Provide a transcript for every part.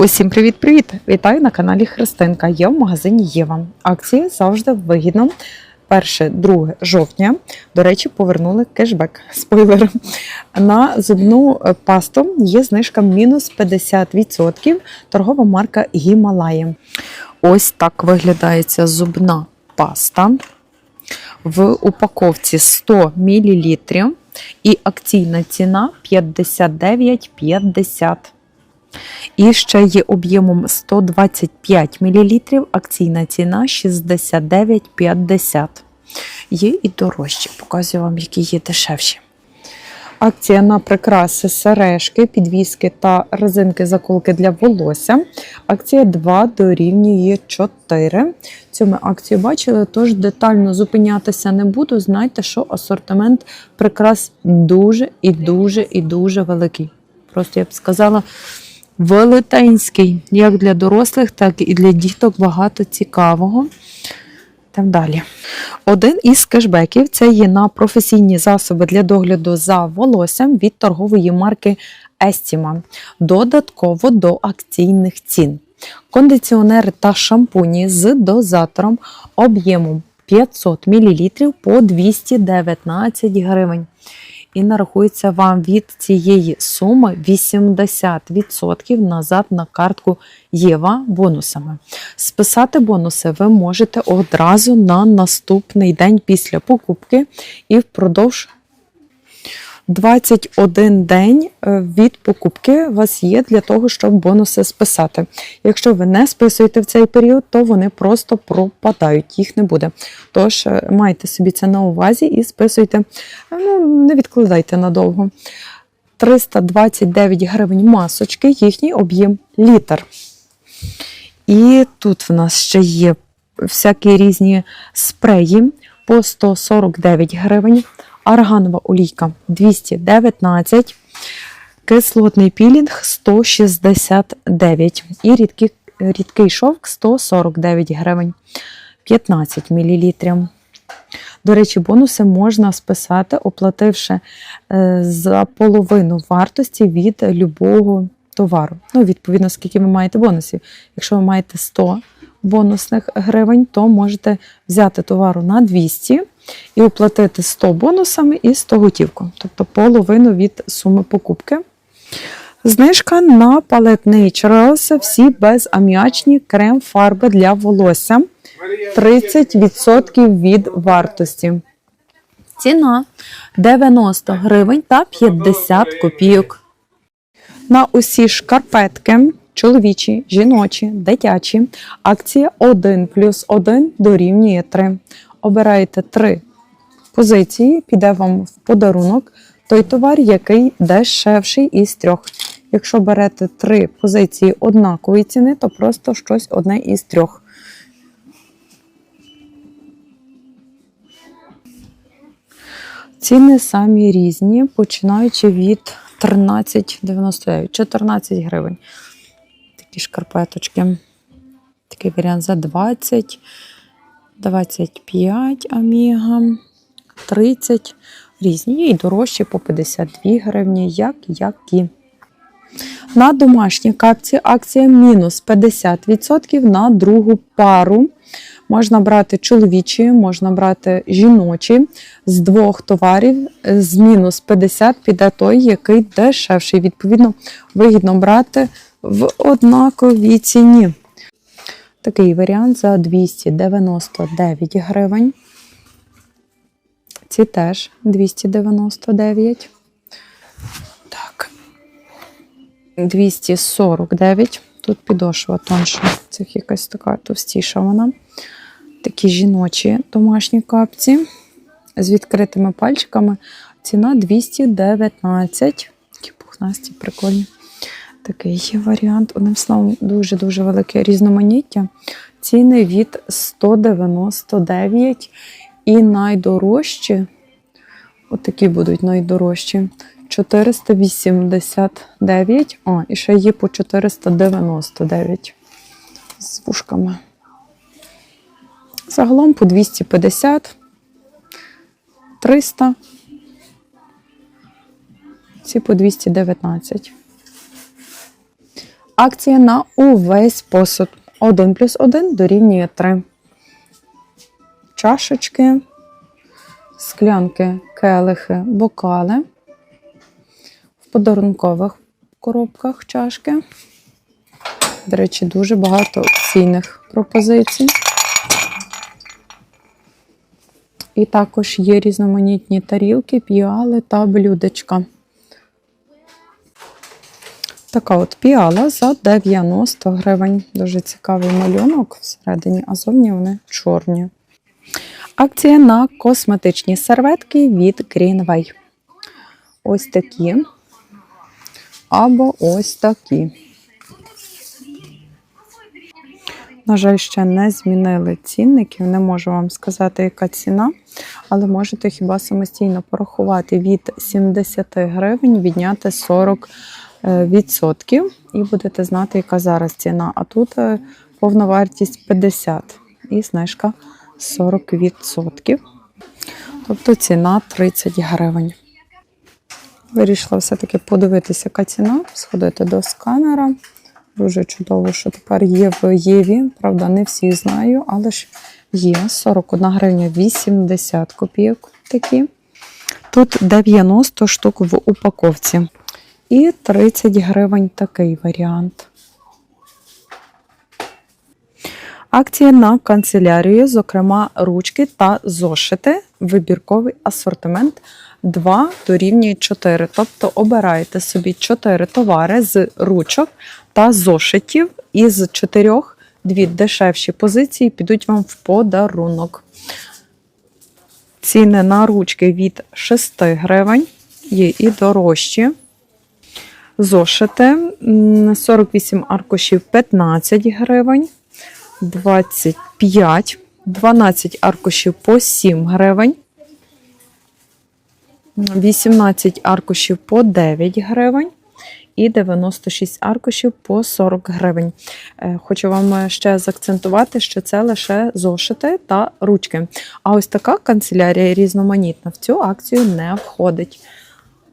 Усім привіт-привіт! Вітаю на каналі Христинка. Я в магазині Єва. Акції завжди вигідно. 1-2 жовтня, до речі, повернули кешбек. Спойлер. На зубну пасту є знижка мінус 50%. Торгова марка Гімалаї. Ось так виглядає ця зубна паста. В упаковці 100 мл і акційна ціна 59,50. І ще є об'ємом 125 мл, акційна ціна 69,50. Є і дорожчі, показую вам, які є дешевші. Акція на прикраси, сережки, підвіски та резинки заколки для волосся. Акція 2 дорівнює 4. Цю ми акцію бачили, тож детально зупинятися не буду. Знайте, що асортимент прикрас дуже і дуже і дуже великий. Просто я б сказала, велетенський, як для дорослих, так і для діток багато цікавого. Там далі. Один із кешбеків це є на професійні засоби для догляду за волоссям від торгової марки Estima. Додатково до акційних цін. Кондиціонери та шампуні з дозатором об'ємом 500 мл по 219 гривень. І нарахується вам від цієї суми 80% назад на картку Єва бонусами. Списати бонуси ви можете одразу на наступний день після покупки і впродовж 21 день е, від покупки у вас є для того, щоб бонуси списати. Якщо ви не списуєте в цей період, то вони просто пропадають, їх не буде. Тож е, майте собі це на увазі і списуйте, Е, ну, не відкладайте надовго. 329 гривень масочки, їхній об'єм літр. І тут в нас ще є всякі різні спреї по 149 гривень, арганова олійка 219, кислотний пілінг 169 і рідкий, рідкий шовк 149 гривень 15 мл. До речі, бонуси можна списати, оплативши е, за половину вартості від любого товару. Ну, відповідно, скільки ви маєте бонусів. Якщо ви маєте 100 бонусних гривень, то можете взяти товару на 200 і оплатити 100 бонусами і 100 готівку, тобто половину від суми покупки. Знижка на Palette Naturals всі безаміачні крем-фарби для волосся. 30% від вартості. Ціна 90 гривень та 50 копійок. На усі шкарпетки, чоловічі, жіночі, дитячі, акція 1 плюс 1 дорівнює 3. Обираєте 3 позиції, піде вам в подарунок той товар, який дешевший із трьох. Якщо берете три позиції однакової ціни, то просто щось одне із трьох. Ціни самі різні, починаючи від 13,99, 14 гривень. Такі шкарпеточки. Такий варіант за 20, 25 аміга, 30. Різні. І дорожчі по 52 гривні, як які. На домашні капці акція мінус 50% на другу пару. Можна брати чоловічі, можна брати жіночі. З двох товарів з мінус 50 піде той, який дешевший. Відповідно, вигідно брати в однаковій ціні. Такий варіант за 299 гривень. Ці теж 299. Так. 249. Тут підошва тонша. Це якась така товстіша вона. Такі жіночі домашні капці з відкритими пальчиками. Ціна 219. Такі пухнасті, прикольні. Такий є варіант. Одним словом, дуже-дуже велике різноманіття. Ціни від 199 і найдорожчі. Отакі будуть найдорожчі. 489. О, і ще є по 499 з вушками. Загалом по 250, 300, ці по 219. Акція на увесь посуд. 1 плюс 1 дорівнює 3. Чашечки, склянки, келихи, бокали. В подарункових коробках чашки. До речі, дуже багато цінних пропозицій. І також є різноманітні тарілки, піали та блюдечка. Така от піала за 90 гривень. Дуже цікавий малюнок всередині, а зовні вони чорні. Акція на косметичні серветки від Greenway. Ось такі. Або ось такі. На жаль, ще не змінили цінників, не можу вам сказати, яка ціна, але можете хіба самостійно порахувати від 70 гривень, відняти 40 е, відсотків, і будете знати, яка зараз ціна. А тут е, повна вартість 50 і знижка 40 відсотків. Тобто ціна 30 гривень. Вирішила все-таки подивитися, яка ціна, сходити до сканера. Дуже чудово, що тепер є в Єві. Правда, не всі знаю, але ж є 41 гривня 80 копійок такі. Тут 90 штук в упаковці. І 30 гривень такий варіант. Акція на канцелярію, зокрема, ручки та зошити. Вибірковий асортимент 2 дорівнює 4. Тобто обираєте собі 4 товари з ручок та зошитів. Із 4 дві дешевші позиції підуть вам в подарунок. Ціни на ручки від 6 гривень, є і дорожчі. Зошити 48 аркушів 15 гривень. 25, 12 аркушів по 7 гривень, 18 аркушів по 9 гривень і 96 аркушів по 40 гривень. Е, Хочу вам ще заакцентувати, що це лише зошити та ручки. А ось така канцелярія різноманітна в цю акцію не входить.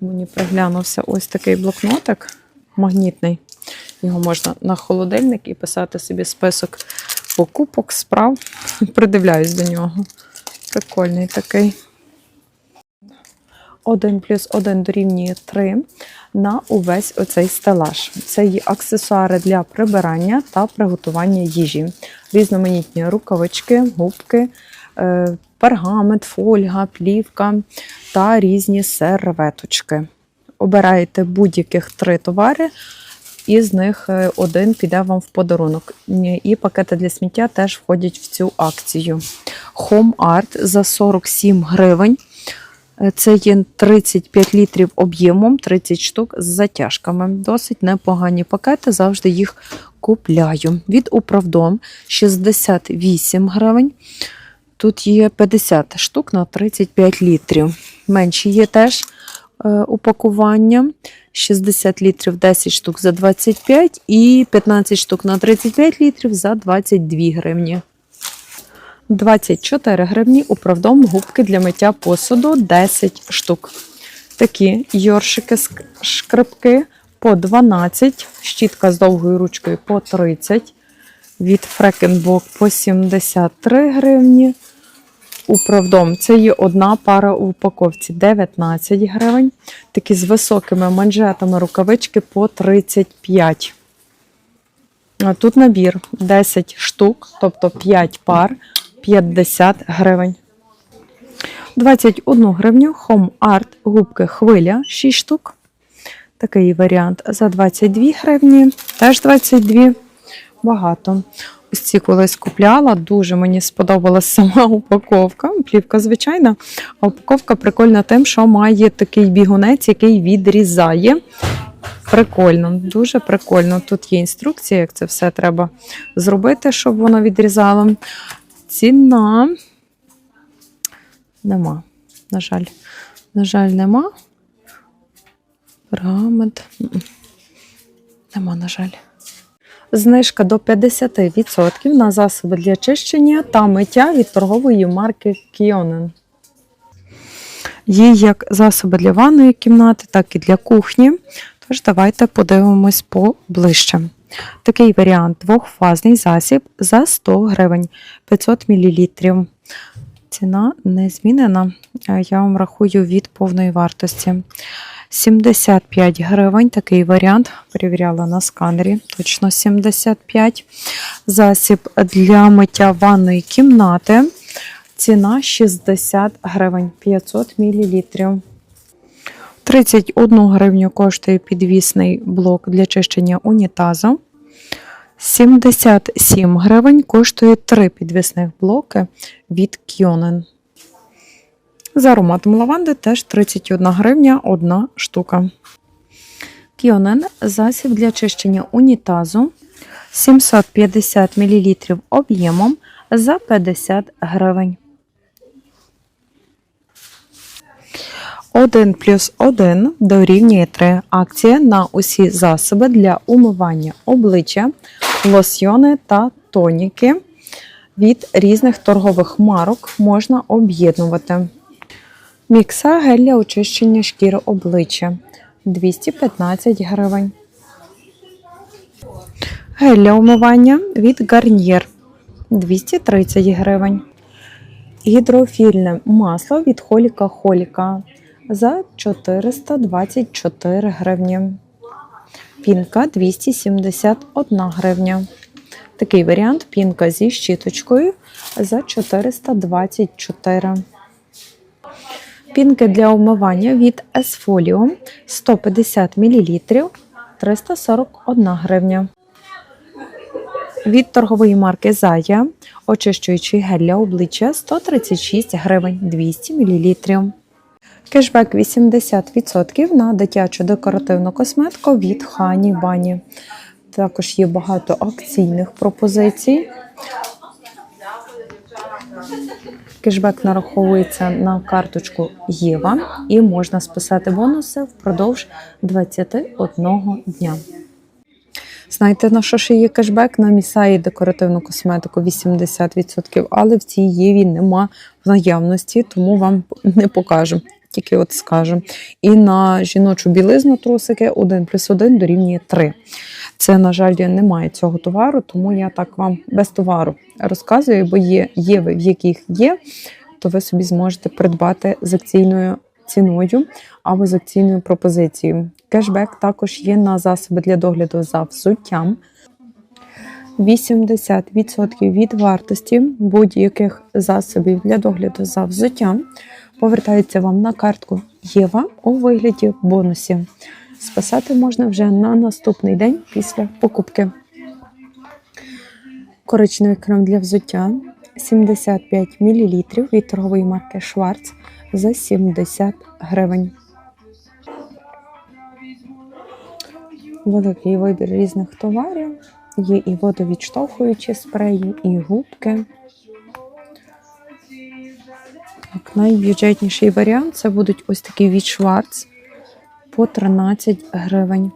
Мені приглянувся ось такий блокнотик магнітний. Його можна на холодильник і писати собі список покупок, справ. Придивляюсь до нього. Прикольний такий. 1 плюс 1 дорівнює 3 на увесь оцей стелаж. Це є аксесуари для прибирання та приготування їжі. Різноманітні рукавички, губки, е, пергамент, фольга, плівка та різні серветочки. Обираєте будь-яких три товари, і з них е, один піде вам в подарунок. І пакети для сміття теж входять в цю акцію. Home Art за 47 гривень. Е, Це є 35 літрів об'ємом, 30 штук з затяжками. Досить непогані пакети, завжди їх купляю. Від Управдом 68 гривень. Тут є 50 штук на 35 літрів. Менші є теж е, упакування. 60 літрів 10 штук за 25 і 15 штук на 35 літрів за 22 гривні. 24 гривні управдом губки для миття посуду 10 штук. Такі йоршики шкребки по 12, щітка з довгою ручкою по 30, від Фрекенбок по 73 гривні. Управдом це є одна пара у упаковці 19 гривень. Такі з високими манжетами рукавички по 35. Тут набір 10 штук, тобто 5 пар, 50 гривень. 21 гривню Home Art губки хвиля 6 штук. Такий варіант за 22 гривні, теж 22. Багато. Ось ці колись купляла, дуже мені сподобалась сама упаковка. Плівка звичайна, а упаковка прикольна тим, що має такий бігунець, який відрізає. Прикольно, дуже прикольно. Тут є інструкція, як це все треба зробити, щоб воно відрізало. Ціна нема. На жаль, на жаль, нема. Пергамент. Нема, на жаль. Знижка до 50% на засоби для чищення та миття від торгової марки Kionen. Є як засоби для ванної кімнати, так і для кухні. Тож давайте подивимось поближче. Такий варіант двохфазний засіб за 100 гривень 500 мл. Ціна не змінена. Я вам рахую від повної вартості. 75 гривень. Такий варіант. Перевіряла на сканері. Точно 75. Засіб для миття ванної кімнати. Ціна 60 гривень 500 мл. 31 гривню коштує підвісний блок для чищення унітазу. 77 гривень коштує 3 підвісних блоки від Kyonen. За ароматом лаванди теж 31 гривня одна штука. Kyonen – засіб для чищення унітазу 750 мл об'ємом за 50 гривень. 1 плюс 1 дорівнює 3. Акція на усі засоби для умивання обличчя, лосьйони та тоніки від різних торгових марок можна об'єднувати. Мікса гель для очищення шкіри обличчя 215 гривень. Гель для умивання від Garnier 230 гривень. Гідрофільне масло від Холіка Холіка за 424 гривні. Пінка 271 гривня. Такий варіант пінка зі щіточкою за 424. Пінки для умивання від Esfolio 150 мл 341 гривня. Від торгової марки Зая очищуючий гель для обличчя 136 гривень 200 мл. Кешбек 80% на дитячу декоративну косметику від Хані Бані. Також є багато акційних пропозицій. Кешбек нараховується на карточку Єва і можна списати бонуси впродовж 21 дня. Знаєте, на що ще є кешбек? На місаї декоративну косметику 80%, але в цій Єві нема в наявності, тому вам не покажу. Тільки от скажу. І на жіночу білизну трусики 1 плюс 1 дорівнює 3. Це, на жаль, немає цього товару, тому я так вам без товару розказую, бо є єви, в яких є, то ви собі зможете придбати з акційною ціною або з акційною пропозицією. Кешбек також є на засоби для догляду за взуттям. 80% від вартості будь-яких засобів для догляду за взуттям повертається вам на картку Єва у вигляді бонусів. Списати можна вже на наступний день після покупки. Коричневий крем для взуття 75 мл від торгової марки Schwarz за 70 гривень. Великий вибір різних товарів. Є і водовідштовхуючі спреї, і губки. Так, найбюджетніший варіант це будуть ось такі від Schwarz по 13 гривень.